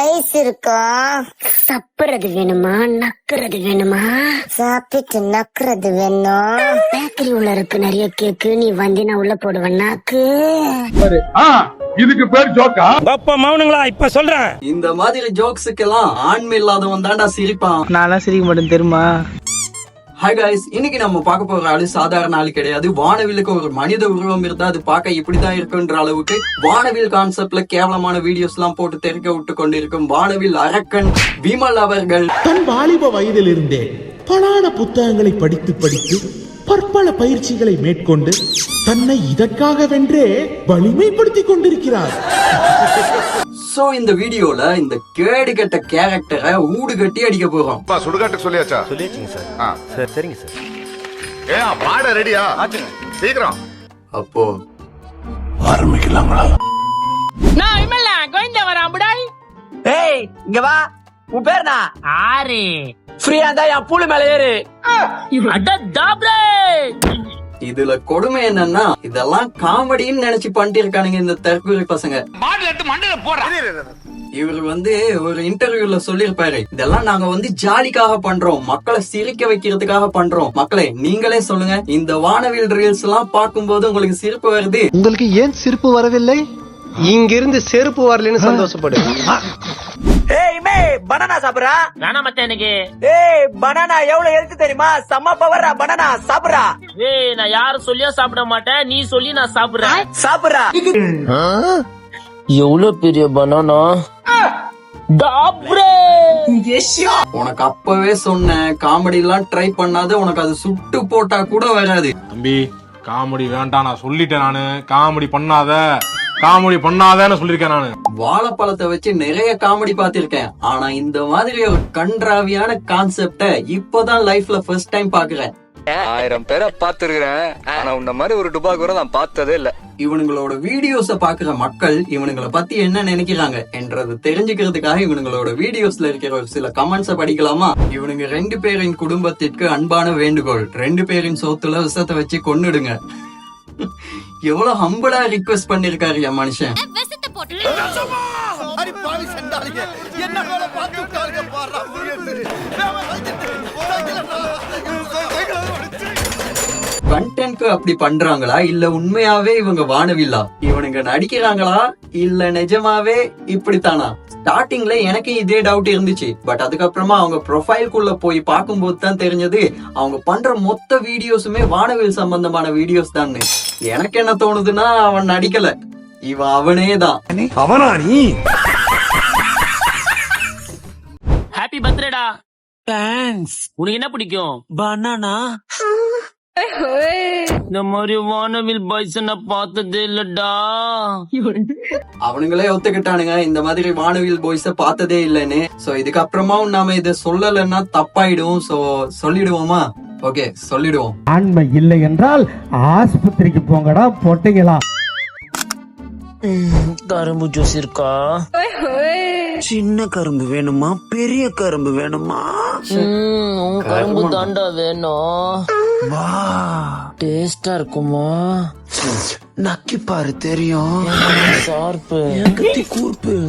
Ice இருக்கா? சப்புறது வேணுமா? நக்குறது வேணுமா? சாப்பிட்டு நக்குறது வேணும்? பேக்கரி உள்ள இருக்கு நிறைய கேக்கு நீ வந்து நான் உள்ள போடுவேன் நாக்கு. இதுக்கு பேர் ஜோக்கா? அப்பா மௌனுங்களா? இப்ப சொல்றேன். இந்த மாதிரி ஜோக்ஸுக்கெல்லாம் ஆண்மை இல்லாதவன் தான்டா சிரிப்பான். நான்லாம் சிரிக்க மாட்டேன் தெரியுமா? ஹாய் காய்ஸ் இன்னைக்கு நம்ம பார்க்க போற ஆளு சாதாரண ஆள் கிடையாது. வானவிலுக்கு ஒரு மனித உருவம் இருந்தா அது பார்க்க இப்படிதான் இருக்குன்ற அளவுக்கு வானவில் கான்செப்ட்ல கேவலமான வீடியோஸ் எல்லாம் போட்டு தெரிக்க விட்டு கொண்டிருக்கும் வானவில் அரக்கன் விமல் அவர்கள். தன் வாலிப வயதிலிருந்தே பலான புத்தகங்களை படித்து படித்து பற்பல பயிற்சிகளை மேற்கொண்டு தன்னை இதற்காக வென்றே வலிமைப்படுத்திக் கொண்டிருக்கிறார். சோ இந்த வீடியோல இந்த கேடு கெட்ட கேரக்டரை ஊடு கட்டி அடிக்க போறோம். அப்பா சுடுகாட்டுக்கு சொல்லியாச்சா? சொல்லியாச்சுங்க சார். ஆ. சார் சரிங்க சார். ஏ பாட ரெடியா? சீக்கிரம். அப்போ ஏய் இங்க வா. உன் பேர் ஆறு ஃப்ரீயா இருந்தா என் பூலு மேல ஏறு. அட டாப்ரே இதுல கொடுமை என்னன்னா இதெல்லாம் காமெடின்னு நினைச்சு பண்ணிட்டு இருக்கானுங்க இந்த தற்கொலை பசங்க. இவர் வந்து ஒரு இன்டர்வியூல சொல்லியிருப்பாரு இதெல்லாம் நாங்க வந்து ஜாலிக்காக பண்றோம் மக்களை சிரிக்க வைக்கிறதுக்காக பண்றோம். மக்களே நீங்களே சொல்லுங்க இந்த வானவில் ரீல்ஸ் எல்லாம் பார்க்கும்போது உங்களுக்கு சிரிப்பு வருது. உங்களுக்கு ஏன் சிரிப்பு வரவில்லை? இங்கிருந்து செருப்பு வரலன்னு சந்தோஷப்படு ஏய் இமே பனானா சாப்பிடுறா? வேணாம் மத்த எனக்கு ஏய் பனானா எவ்வளவு எழுத்து தெரியுமா? செம்ம பவர்ரா பனானா சாப்பிடுறா? ஏய் நான் யாரும் சொல்லியா சாப்பிட மாட்டேன். நீ சொல்லி நான் சாப்பிடுறேன். சாப்பிடுறா. எவ்வளவு பெரிய பனானா டாப்ரே உனக்கு அப்பவே சொன்னேன் காமெடி எல்லாம் ட்ரை பண்ணாத உனக்கு அது சுட்டு போட்டா கூட வராது. தம்பி காமெடி வேண்டாம் நான் சொல்லிட்டேன் நானு. காமெடி பண்ணாத. காமெடி பண்ணாதன்னு சொல்லிருக்கேன் நானு. வாழைப்பழத்தை வச்சு நிறைய காமெடி பார்த்திருக்கேன். ஆனா இந்த மாதிரி ஒரு கன்றாவியான கான்செப்ட இப்பதான் லைஃப்ல ஃபர்ஸ்ட் டைம் பாக்குறேன் ஆயிரம் பேரை பாத்துருக்கிறேன் ஆனா உன்ன மாதிரி ஒரு டுபா கூட நான் பார்த்ததே இல்ல. இவனுங்களோட வீடியோஸ பாக்குற மக்கள் இவனுங்களை பத்தி என்ன நினைக்கிறாங்க என்றது தெரிஞ்சுக்கிறதுக்காக இவனுங்களோட வீடியோஸ்ல இருக்கிற ஒரு சில கமெண்ட்ஸ படிக்கலாமா? இவனுங்க ரெண்டு பேரின் குடும்பத்திற்கு அன்பான வேண்டுகோள். ரெண்டு பேரின் சோத்துல விஷத்தை வச்சு கொன்னுடுங்க. எவ்வளவு ஹம்பிளா ரிக்வெஸ்ட் பண்ணிருக்காரு என் மனுஷன் கண்டென்ட்க்கு அப்படி பண்றாங்களா? இல்ல உண்மையாவே இவங்க வானவில்லா? இவனுங்க நடிக்கிறாங்களா? இல்ல நிஜமாவே இப்படித்தானா? ஸ்டார்டிங்ல எனக்கு இதே டவுட் இருந்துச்சு. பட் அதுக்கப்புறமா அவங்க ப்ரொஃபைல்குள்ள போய் பார்க்கும்போது தான் தெரிஞ்சது அவங்க பண்ற மொத்த வீடியோஸுமே வானவில் சம்பந்தமான வீடியோஸ் தான் எனக்கு என்ன தோணுதுன்னா அவன் நடிக்கல. இவன் அவனே தான். அவனா நீ? ஹாப்பி பர்த்டேடா தேங்க்ஸ் உனக்கு என்ன பிடிக்கும்? பனானா இந்த மாதிரி வானவில் நான் பார்த்ததே இல்லடா. அவனுங்களே ஒத்துக்கிட்டானுங்க. இந்த மாதிரி வானவில் பாய்ஸ பார்த்ததே இல்லைன்னு. சோ இதுக்கப்புறமாவும் நாம இத சொல்லலைன்னா தப்பாயிடும். சோ சொல்லிடுவோமா? ஓகே சொல்லிடுவோம். ஆண்மை இல்லை என்றால் ஆஸ்பத்திரிக்கு போங்கடா பொட்டைகளா கரும்பு ஜூஸ் இருக்கா? சின்ன கரும்பு வேணுமா? பெரிய கரும்பு வேணுமா? கரும்பு தாண்டா வேணும். வா. டேஸ்டா இருக்குமா? நக்கி பாரு தெரியும். சார்பு கத்தி கூர்ப்பு?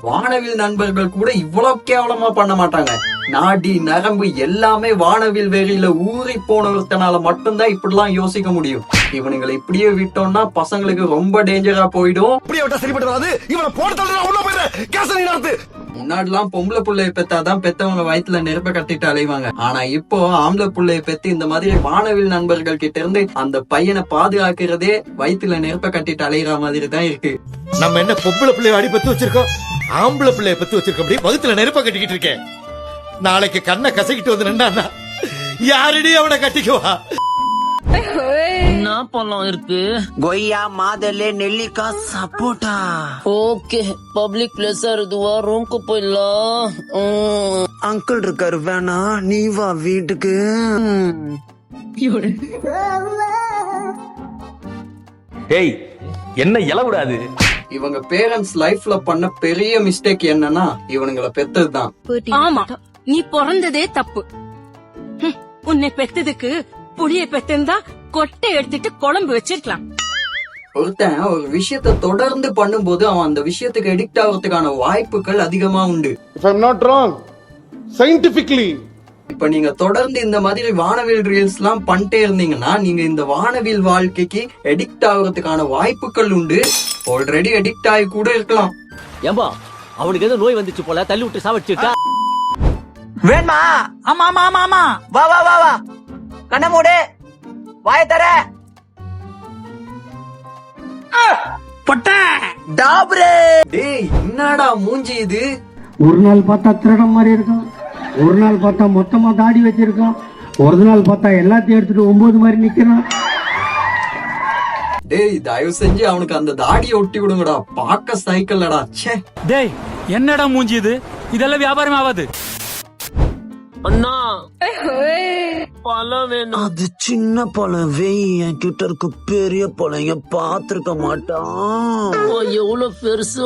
வானவில் நண்பர்கள் கூட இவ்வளவு கேவலமா பண்ண மாட்டாங்க. நாடி நரம்பு எல்லாமே வானவில் வெறியில ஊறி போன ஒருத்தனால மட்டும்தான் இப்படிலாம் யோசிக்க முடியும். இவனுங்களை இப்படியே விட்டோம்னா பசங்களுக்கு ரொம்ப டேஞ்சரா போயிடும். இப்படியே விட்டா சரிப்பட்டு வராது இவனை போட தள்ளுறா உள்ள போயிடுறேன் கேச நீ நடத்து. முன்னாடிலாம் பொம்பளை புள்ளைய பெத்தாதான் பெத்தவங்க வயித்துல நெருப்ப கட்டிட்டு அலைவாங்க. ஆனா இப்போ ஆம்பளை புள்ளைய பெத்து இந்த மாதிரி வானவில் நண்பர்கள் கிட்ட இருந்து அந்த பையனை பாதுகாக்கிறதே வயித்துல நெருப்ப கட்டிட்டு அலைகிற மாதிரி தான் இருக்கு. நம்ம என்ன பொம்பளை பிள்ளைய அடி பத்து வச்சிருக்கோம்? ஆம்பளை பிள்ளைய பத்து வச்சிருக்கோம் அப்படி? வகுத்துல நெருப்ப கட்டிக்கிட்டு இருக்கேன். நாளைக்கு கண்ணை கசக்கிட்டு வந்து நின்னா யாரடி அவனை கட்டிக்குவா? என்ன பழம் இருக்கு? கொய்யா மாதளே நெல்லிக்காய் சப்போட்டா. ஓகே பப்ளிக் பிளேஸா இருக்குவா ரூம்க்கு போயிடலாம். அங்கிள் இருக்காரு. வேணா நீ வா வீட்டுக்கு. டேய் என்ன இளவிடாது இவங்க பேரண்ட்ஸ் லைஃப்ல பண்ண பெரிய மிஸ்டேக் என்னன்னா இவனுங்களை பெத்ததுதான். ஆமா நீ பிறந்ததே தப்பு. உன்னை பெத்ததுக்கு புளிய பெத்திருந்தா கொட்டை எடுத்துட்டு குழம்பு வச்சிருக்கலாம். ஒருத்தன் ஒரு விஷயத்த தொடர்ந்து பண்ணும்போது அவன் அந்த விஷயத்துக்கு எடிக்ட் ஆகிறதுக்கான வாய்ப்புகள் அதிகமா உண்டு. If I'm not wrong scientifically இப்ப நீங்க தொடர்ந்து இந்த மாதிரி வானவில் ரீல்ஸ் எல்லாம் பண்ணிட்டே இருந்தீங்கன்னா நீங்க இந்த வானவில் வாழ்க்கைக்கு எடிக்ட் ஆகுறதுக்கான வாய்ப்புகள் உண்டு. ஆல்ரெடி எடிக்ட் ஆகி கூட இருக்கலாம். ஏம்பா அவனுக்கு ஏதோ நோய் வந்துச்சு போல தள்ளி விட்டு சாவடிச்சிருக்கா? வேணுமா? ஆமா ஆமா ஆமா ஆமா. வா வா வா வா. கண்ண மூடு. வாய தர டாப்ரே. டேய் என்னடா மூஞ்சி இது? ஒரு நாள் பார்த்தா திருடம் மாதிரி இருக்கும். ஒரு நாள் பார்த்தா மொத்தமா தாடி வச்சிருக்கோம். ஒரு நாள் பார்த்தா எல்லாத்தையும் எடுத்துட்டு ஒன்பது மாதிரி நிக்கிறான் டேய் தயவு செஞ்சு அவனுக்கு அந்த தாடியை ஒட்டி விடுங்கடா. பார்க்க சைக்கிள்லடா. ச்சே. டேய் என்னடா மூஞ்சி இது? இதெல்லாம் வியாபாரம் ஆகாது. அண்ணா. பழம் வேணும். அது சின்ன பழம். வெய் என் கிட்ட இருக்க பெரிய பழம். என் பாத்திருக்க மாட்டான். ஓ, எவ்வளவு பெருசு.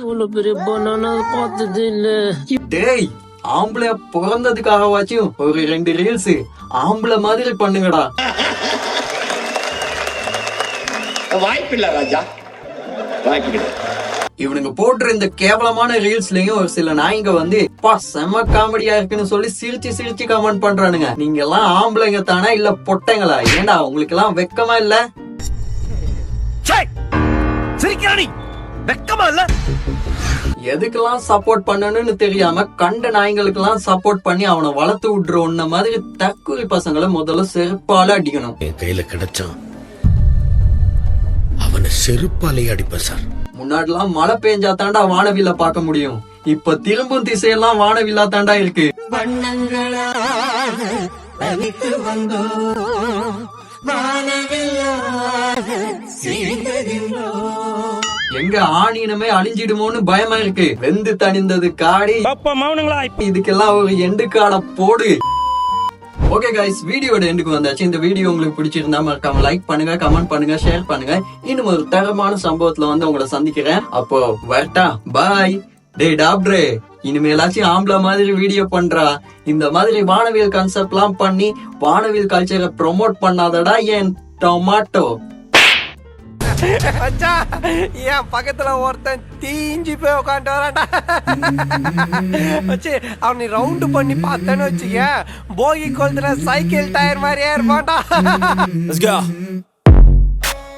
எவ்வளவு பெரிய பனானா பார்த்தது இல்ல. டேய் ஆம்பளை பிறந்ததுக்காகவாச்சும் ஒரு ரெண்டு ரீல்ஸ் ஆம்பளை மாதிரி பண்ணுங்கடா. வாய்ப்பில்லை ராஜா. வாய்ப்பு இவனுங்க போடுற இந்த கேவலமான ரீல்ஸ்லயும் ஒரு சில நாய்ங்க வந்து பா செம காமெடியா இருக்குன்னு சொல்லி சிரிச்சு சிரிச்சு கமெண்ட் பண்றானுங்க. நீங்க எல்லாம் ஆம்பளைங்க தானா இல்ல பொட்டைங்களா? ஏண்டா உங்களுக்கு எல்லாம் வெக்கமா இல்ல? சிரிக்கிறானி வெக்கமா இல்ல? எதுக்கெல்லாம் சப்போர்ட் பண்ணணும்னு தெரியாம கண்ட நாய்ங்களுக்கு எல்லாம் சப்போர்ட் பண்ணி அவனை வளர்த்து விட்டுற உன்ன மாதிரி தற்கொலை பசங்களை முதல்ல செருப்பால அடிக்கணும். என் கையில கிடைச்சான் அவனை செருப்பாலே அடிப்பேன் சார். முன்னாடிலாம் மழை பெஞ்சா தாண்டா வானவில்ல பார்க்க முடியும். இப்ப திரும்பும் திசையெல்லாம் வானவில்லா தாண்டா இருக்கு. எங்க ஆணினமே அழிஞ்சிடுமோன்னு பயமா இருக்கு. வெந்து தணிந்தது காடி. இதுக்கெல்லாம் ஒரு எண்டு காடை போடு. ஓகே கைஸ் வீடியோட எண்டுக்கு வந்தாச்சு. இந்த வீடியோ உங்களுக்கு பிடிச்சிருந்தா மறக்காம லைக் பண்ணுங்க கமெண்ட் பண்ணுங்க ஷேர் பண்ணுங்க. இன்னும் ஒரு தரமான சம்பவத்துல வந்து உங்களை சந்திக்கிறேன். அப்போ வரட்டா. பாய் டே டாப்ரே இனிமேலாச்சும் ஆம்பளை மாதிரி வீடியோ பண்றா. இந்த மாதிரி வானவியல் கான்செப்ட் பண்ணி வானவியல் கல்ச்சரை ப்ரொமோட் பண்ணாதடா என் டொமாட்டோ அச்சா என் பக்கத்துல ஒருத்தன் தீஞ்சு போய் உட்காந்து வரான்டா வச்சு அவனை ரவுண்டு பண்ணி பார்த்தேன்னு வச்சுக்க போகி கொளுத்துல சைக்கிள் டயர் மாதிரியே இருப்பான்டா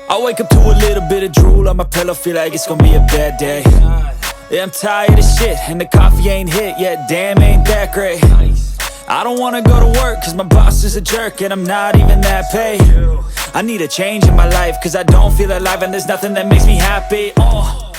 I wake up to a little bit of drool on my pillow, feel like it's gonna be a bad day. Yeah, I'm tired of shit, and the coffee ain't hit yet. Damn, ain't that great. Nice. I don't wanna go to work, cause my boss is a jerk, and I'm not even that paid. I need a change in my life, cause I don't feel alive, and there's nothing that makes me happy. Oh.